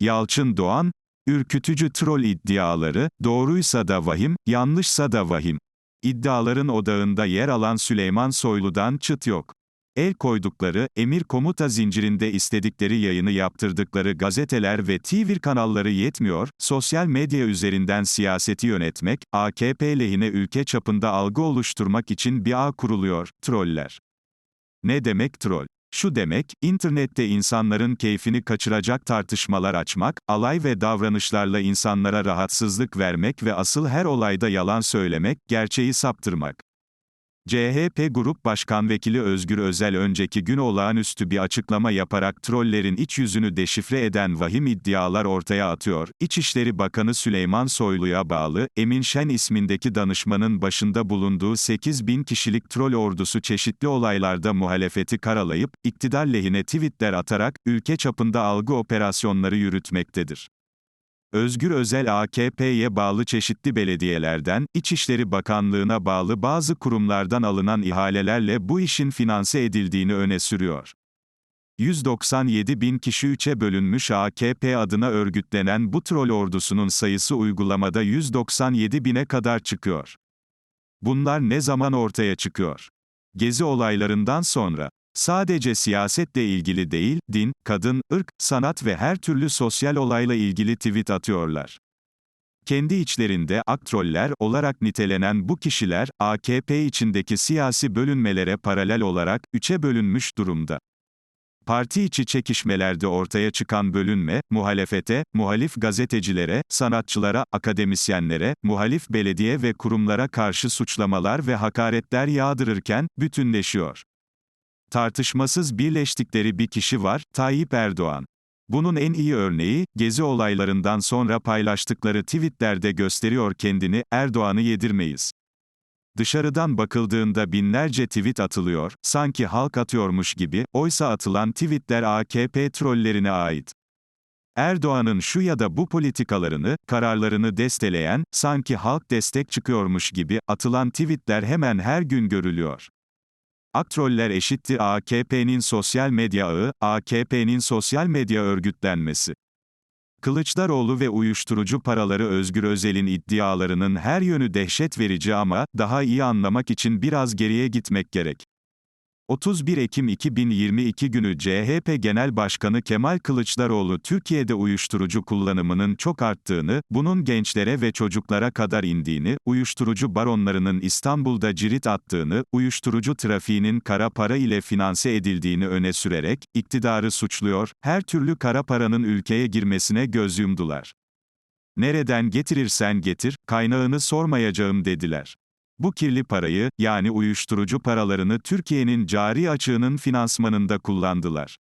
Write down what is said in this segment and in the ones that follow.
Yalçın Doğan, ürkütücü troll iddiaları, doğruysa da vahim, yanlışsa da vahim. İddiaların odağında yer alan Süleyman Soylu'dan çıt yok. El koydukları, emir komuta zincirinde istedikleri yayını yaptırdıkları gazeteler ve TV kanalları yetmiyor, sosyal medya üzerinden siyaseti yönetmek, AKP lehine ülke çapında algı oluşturmak için bir ağ kuruluyor, troller. Ne demek troll? Şu demek, internette insanların keyfini kaçıracak tartışmalar açmak, alay ve davranışlarla insanlara rahatsızlık vermek ve asıl her olayda yalan söylemek, gerçeği saptırmak. CHP Grup Başkan Vekili Özgür Özel önceki gün olağanüstü bir açıklama yaparak trollerin iç yüzünü deşifre eden vahim iddialar ortaya atıyor. İçişleri Bakanı Süleyman Soylu'ya bağlı, Emin Şen ismindeki danışmanın başında bulunduğu 8 bin kişilik troll ordusu çeşitli olaylarda muhalefeti karalayıp, iktidar lehine tweetler atarak, ülke çapında algı operasyonları yürütmektedir. Özgür Özel AKP'ye bağlı çeşitli belediyelerden, İçişleri Bakanlığı'na bağlı bazı kurumlardan alınan ihalelerle bu işin finanse edildiğini öne sürüyor. 197 bin kişi üçe bölünmüş AKP adına örgütlenen bu troll ordusunun sayısı uygulamada 197 bine kadar çıkıyor. Bunlar ne zaman ortaya çıkıyor? Gezi olaylarından sonra. Sadece siyasetle ilgili değil, din, kadın, ırk, sanat ve her türlü sosyal olayla ilgili tweet atıyorlar. Kendi içlerinde aktroller olarak nitelenen bu kişiler, AKP içindeki siyasi bölünmelere paralel olarak üçe bölünmüş durumda. Parti içi çekişmelerde ortaya çıkan bölünme, muhalefete, muhalif gazetecilere, sanatçılara, akademisyenlere, muhalif belediye ve kurumlara karşı suçlamalar ve hakaretler yağdırırken, bütünleşiyor. Tartışmasız birleştikleri bir kişi var, Tayyip Erdoğan. Bunun en iyi örneği, gezi olaylarından sonra paylaştıkları tweetlerde gösteriyor kendini, Erdoğan'ı yedirmeyiz. Dışarıdan bakıldığında binlerce tweet atılıyor, sanki halk atıyormuş gibi, oysa atılan tweetler AKP trollerine ait. Erdoğan'ın şu ya da bu politikalarını, kararlarını desteleyen, sanki halk destek çıkıyormuş gibi, atılan tweetler hemen her gün görülüyor. Aktroller eşittir AKP'nin sosyal medya ağı, AKP'nin sosyal medya örgütlenmesi. Kılıçdaroğlu ve uyuşturucu paraları Özgür Özel'in iddialarının her yönü dehşet verici ama, daha iyi anlamak için biraz geriye gitmek gerek. 31 Ekim 2022 günü CHP Genel Başkanı Kemal Kılıçdaroğlu Türkiye'de uyuşturucu kullanımının çok arttığını, bunun gençlere ve çocuklara kadar indiğini, uyuşturucu baronlarının İstanbul'da cirit attığını, uyuşturucu trafiğinin kara para ile finanse edildiğini öne sürerek, iktidarı suçluyor, her türlü kara paranın ülkeye girmesine göz yumdular. Nereden getirirsen getir, kaynağını sormayacağım dediler. Bu kirli parayı, yani uyuşturucu paralarını Türkiye'nin cari açığının finansmanında kullandılar.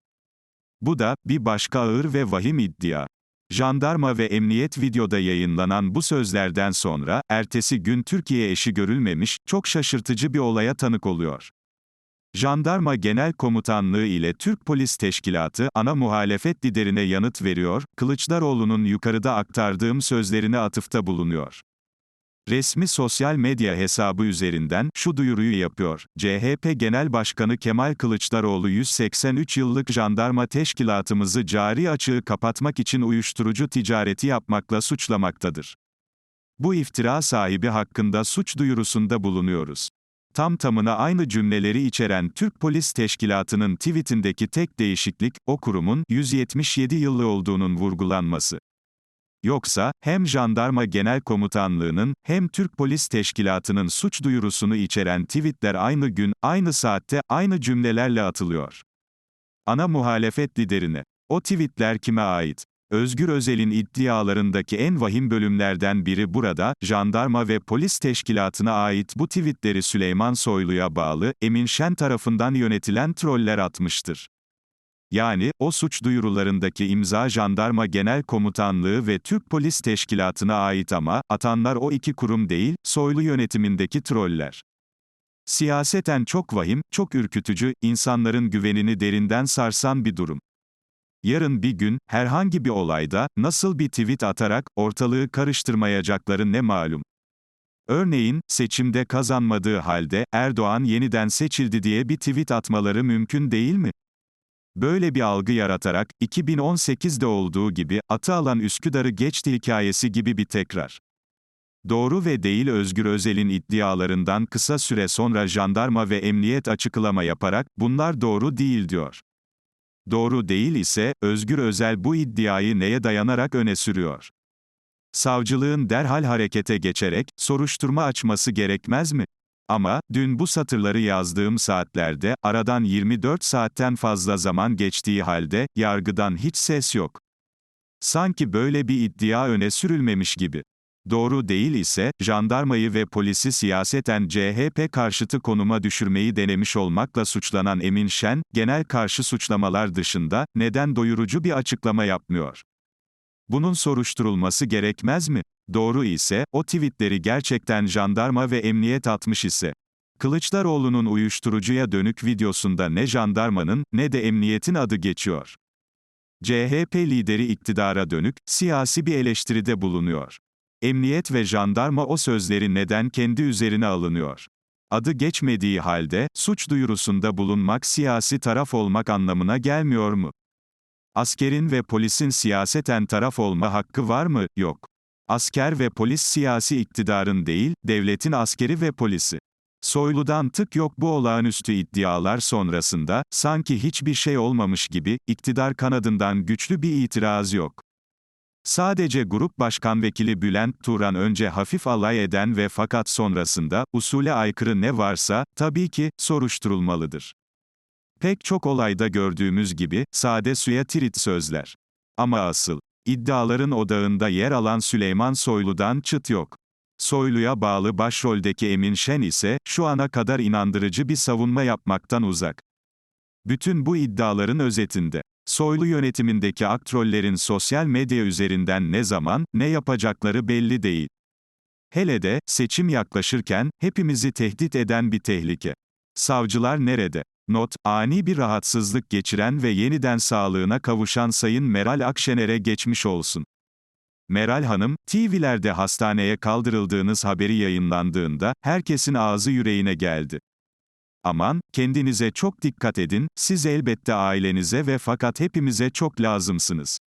Bu da, bir başka ağır ve vahim iddia. Jandarma ve emniyet videoda yayınlanan bu sözlerden sonra, ertesi gün Türkiye eşi görülmemiş, çok şaşırtıcı bir olaya tanık oluyor. Jandarma Genel Komutanlığı ile Türk Polis Teşkilatı, ana muhalefet liderine yanıt veriyor, Kılıçdaroğlu'nun yukarıda aktardığım sözlerine atıfta bulunuyor resmi sosyal medya hesabı üzerinden şu duyuruyu yapıyor. CHP Genel Başkanı Kemal Kılıçdaroğlu 183 yıllık jandarma teşkilatımızı cari açığı kapatmak için uyuşturucu ticareti yapmakla suçlamaktadır. Bu iftira sahibi hakkında suç duyurusunda bulunuyoruz. Tam tamına aynı cümleleri içeren Türk Polis Teşkilatı'nın tweetindeki tek değişiklik, o kurumun 177 yıllı olduğunun vurgulanması. Yoksa, hem Jandarma Genel Komutanlığı'nın, hem Türk Polis Teşkilatı'nın suç duyurusunu içeren tweetler aynı gün, aynı saatte, aynı cümlelerle atılıyor. Ana muhalefet liderine. O tweetler kime ait? Özgür Özel'in iddialarındaki en vahim bölümlerden biri burada, jandarma ve polis teşkilatına ait bu tweetleri Süleyman Soylu'ya bağlı, Emin Şen tarafından yönetilen troller atmıştır. Yani, o suç duyurularındaki imza Jandarma Genel Komutanlığı ve Türk Polis Teşkilatı'na ait ama, atanlar o iki kurum değil, soylu yönetimindeki troller. Siyaseten çok vahim, çok ürkütücü, insanların güvenini derinden sarsan bir durum. Yarın bir gün, herhangi bir olayda, nasıl bir tweet atarak, ortalığı karıştırmayacakları ne malum. Örneğin, seçimde kazanmadığı halde, Erdoğan yeniden seçildi diye bir tweet atmaları mümkün değil mi? Böyle bir algı yaratarak, 2018'de olduğu gibi, atı alan Üsküdar'ı geçti hikayesi gibi bir tekrar. Doğru ve değil Özgür Özel'in iddialarından kısa süre sonra jandarma ve emniyet açıklama yaparak, bunlar doğru değil diyor. Doğru değil ise, Özgür Özel bu iddiayı neye dayanarak öne sürüyor? Savcılığın derhal harekete geçerek, soruşturma açması gerekmez mi? Ama, dün bu satırları yazdığım saatlerde, aradan 24 saatten fazla zaman geçtiği halde, yargıdan hiç ses yok. Sanki böyle bir iddia öne sürülmemiş gibi. Doğru değil ise, jandarmayı ve polisi siyaseten CHP karşıtı konuma düşürmeyi denemiş olmakla suçlanan Emin Şen, genel karşı suçlamalar dışında, neden doyurucu bir açıklama yapmıyor? Bunun soruşturulması gerekmez mi? Doğru ise, o tweetleri gerçekten jandarma ve emniyet atmış ise. Kılıçdaroğlu'nun uyuşturucuya dönük videosunda ne jandarmanın, ne de emniyetin adı geçiyor. CHP lideri iktidara dönük, siyasi bir eleştiride bulunuyor. Emniyet ve jandarma o sözleri neden kendi üzerine alınıyor? Adı geçmediği halde, suç duyurusunda bulunmak siyasi taraf olmak anlamına gelmiyor mu? Askerin ve polisin siyaseten taraf olma hakkı var mı? Yok. Asker ve polis siyasi iktidarın değil, devletin askeri ve polisi. Soylu'dan tık yok bu olağanüstü iddialar sonrasında, sanki hiçbir şey olmamış gibi, iktidar kanadından güçlü bir itiraz yok. Sadece Grup Başkan Vekili Bülent Turan önce hafif alay eden ve fakat sonrasında, usule aykırı ne varsa, tabii ki, soruşturulmalıdır. Pek çok olayda gördüğümüz gibi, sade suya tirit sözler. Ama asıl, iddiaların odağında yer alan Süleyman Soylu'dan çıt yok. Soylu'ya bağlı başroldeki Emin Şen ise, şu ana kadar inandırıcı bir savunma yapmaktan uzak. Bütün bu iddiaların özetinde, Soylu yönetimindeki aktrollerin sosyal medya üzerinden ne zaman, ne yapacakları belli değil. Hele de, seçim yaklaşırken, hepimizi tehdit eden bir tehlike. Savcılar nerede? Not, ani bir rahatsızlık geçiren ve yeniden sağlığına kavuşan Sayın Meral Akşener'e geçmiş olsun. Meral Hanım, TV'lerde hastaneye kaldırıldığınız haberi yayınlandığında, herkesin ağzı yüreğine geldi. Aman, kendinize çok dikkat edin, siz elbette ailenize ve fakat hepimize çok lazımsınız.